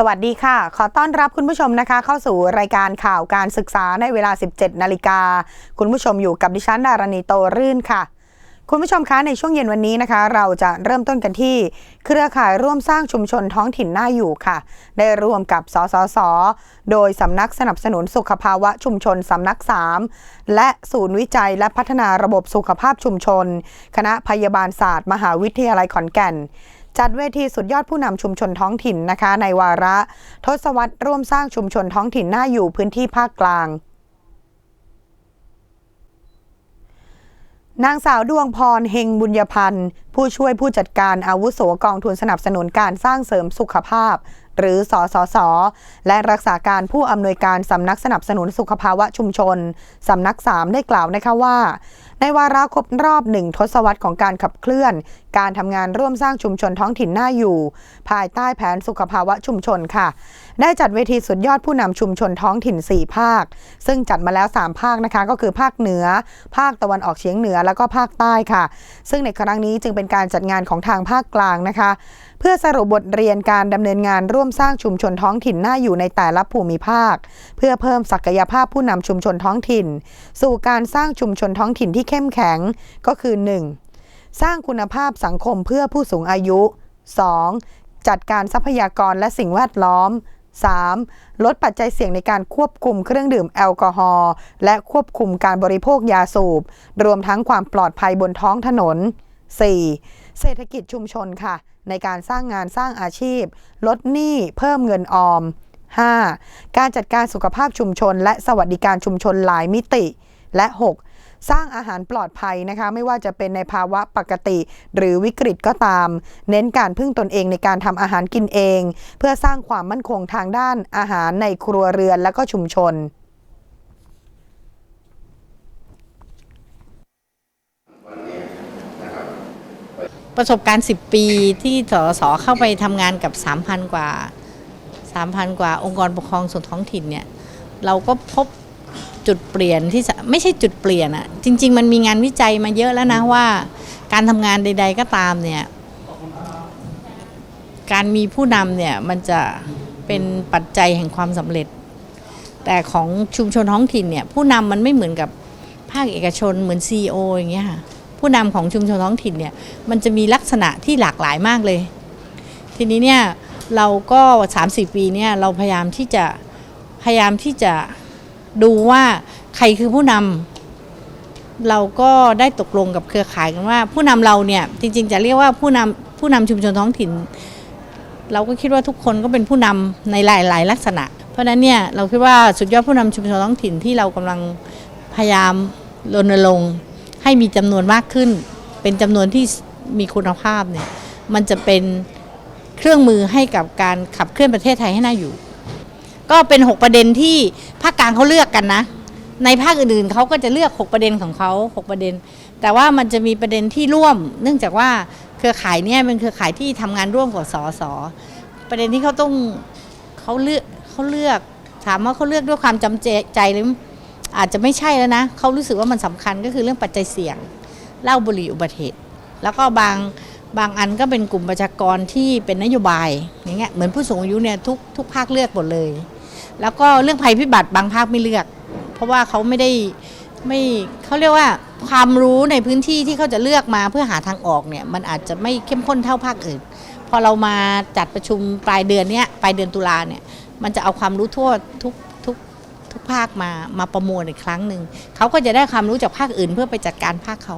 สวัสดีค่ะ ขอต้อนรับคุณผู้ชมนะคะ เข้าสู่รายการข่าวการศึกษาในเวลา 17 นาฬิกา คุณผู้ชมอยู่กับดิฉันดารณีโตรื่นค่ะ คุณผู้ชมคะในช่วงเย็นวันนี้นะคะ เราจะเริ่มต้นกันที่ เครือข่ายร่วมสร้างชุมชนท้องถิ่นน่าอยู่ค่ะ ได้ร่วมกับสสส โดยสำนักสนับสนุนสุขภาวะชุมชนสำนัก 3 และศูนย์วิจัยและพัฒนาระบบสุขภาพชุมชน คณะพยาบาลศาสตร์ มหาวิทยาลัยขอนแก่น จัดเวทีสุดยอดผู้นำชุมชนท้องถิ่นนะคะ ในวาระ ทศวรรษร่วมสร้างชุมชนท้องถิ่นน่าอยู่พื้นที่ภาคกลางนางสาวดวงพรเฮงบุญญพันธ์ ผู้ช่วยผู้จัดการอาวุโสกองทุนสนับสนุนการสร้างเสริมสุขภาพ หรือสสสและรักษาการผู้อำนวยการสำนักสนับสนุนสุขภาวะชุมชน สำนัก3ได้กล่าวนะคะว่า ในวาระครบรอบหนึ่งทศวรรษของการขับเคลื่อน การทำงานร่วมสร้างชุมชนท้องถิ่นน่าอยู่ ภายใต้แผนสุขภาวะชุมชนค่ะ ได้จัดเวทีสุดยอดผู้นำชุมชนท้องถิ่น 4 ภาค ซึ่งจัดมาแล้ว 3 ภาคนะคะ ก็คือภาคเหนือ ภาคตะวันออกเฉียงเหนือแล้วก็ภาคใต้ค่ะ ซึ่งในครั้งนี้จึงเป็นการจัดงานของทางภาคกลางนะคะ เพื่อสรุปบทเรียนการดำเนินงานร่วมสร้างชุมชนท้องถิ่นน่าอยู่ในแต่ละภูมิภาค เพื่อเพิ่มศักยภาพผู้นำชุมชนท้องถิ่น สู่การสร้างชุมชนท้องถิ่นที่เข้มแข็งก็คือ 1. สร้างคุณภาพสังคมเพื่อผู้สูงอายุ 2. จัดการทรัพยากรและสิ่งแวดล้อม 3. ลดปัจจัยเสี่ยงในการควบคุมเครื่องดื่มแอลกอฮอล์และควบคุมการบริโภคยาสูบ รวมทั้งความปลอดภัยบนท้องถนน 4. เศรษฐกิจชุมชนค่ะ ในการสร้างงานสร้างอาชีพ ลดหนี้เพิ่มเงินออม 5. การจัดการสุขภาพชุมชน และสวัสดิการชุมชนหลายมิติ และ 6. สร้างอาหารปลอดภัยนะคะ ไม่ว่าจะเป็นในภาวะปกติ หรือวิกฤตก็ตาม เน้นการพึ่งตนเองในการทำอาหารกินเอง เพื่อสร้างความมั่นคงทางด้านอาหารในครัวเรือนและก็ชุมชนประสบการณ์ 10 ปีที่สสเข้าไปทำงานกับ 3,000 กว่า 3,000 กว่าองค์กรปกครองส่วนท้องถิ่นเนี่ย เราก็พบ จุดเปลี่ยนที่สไม่ใช่จุดเปลี่ยนอะจริง ๆ มันมีงานวิจัยมาเยอะแล้วนะว่า การทำงานใด ๆ ก็ตามเนี่ยการมีผู้นำเนี่ยมันจะเป็นปัจจัยแห่งความสำเร็จ แต่ของชุมชนท้องถิ่นเนี่ยผู้นำมันไม่เหมือนกับภาคเอกชนเหมือน CEO อย่างเงี้ยค่ะผู้นำของชุมชนท้องถิ่นเนี่ยมันจะมีลักษณะที่หลากหลายมากเลย ทีนี้เนี่ยเราก็3-4ปีเนี่ยเราพยายามที่จะพยายามที่จะ ดูว่าใครคือผู้นำเราก็ได้ตกลงกับเครือข่ายกันว่า ผู้นำเราเนี่ยจริง ๆ จะเรียกว่าผู้นำผู้นำชุมชนท้องถิ่น เราก็คิดว่าทุกคนก็เป็นผู้นำในหลาย ๆ ลักษณะ เพราะฉะนั้นเนี่ยเราคิดว่าสุดยอดผู้นำชุมชนท้องถิ่นที่เรากำลังพยายามรณรงค์ให้มีจำนวนมากขึ้น เป็นจำนวนที่มีคุณภาพเนี่ยมันจะเป็นเครื่องมือให้กับการขับเคลื่อนประเทศไทยให้น่าอยู่ ก็เป็น 6 ประเด็นที่ภาคกลางเขาเลือกกันนะ ในภาคอื่นๆเขาก็จะเลือก 6 ประเด็นของเขา6 ประเด็น แต่ว่ามันจะมีประเด็นที่ร่วม เนื่องจากว่าเครือข่ายเนี่ยเป็นเครือข่ายที่ทำงานร่วมกับสสประเด็นที่เขาต้องเขาเลือกเขาเลือก ถามว่าเขาเลือกด้วยความจำใจหรืออาจจะไม่ใช่แล้วนะเขารู้สึกว่ามันสำคัญก็คือเรื่องปัจจัยเสี่ยงเล้าบุหรี่อุบัติเหตุแล้วก็บางบางอันก็เป็นกลุ่มประชากรที่เป็นนโยบายอย่างเงี้ยเหมือนผู้สูงอายุเนี่ยทุกทุกภาคเลือกหมดเลย แล้วก็เรื่องภัยพิบัติบางภาคไม่เลือก เพราะว่าเขาไม่ได้ไม่เขาเรียกว่าความรู้ในพื้นที่ที่เขาจะเลือกมาเพื่อหาทางออกเนี่ยมันอาจจะไม่เข้มข้นเท่าภาคอื่น พอเรามาจัดประชุมปลายเดือนเนี้ยปลายเดือนตุลาเนี่ยมันจะเอาความรู้ทั่วทุกทุกทุกภาคมามาประมวลอีกครั้งหนึ่งเขาก็จะได้ความรู้จากภาคอื่นเพื่อไปจัดการภาคเขา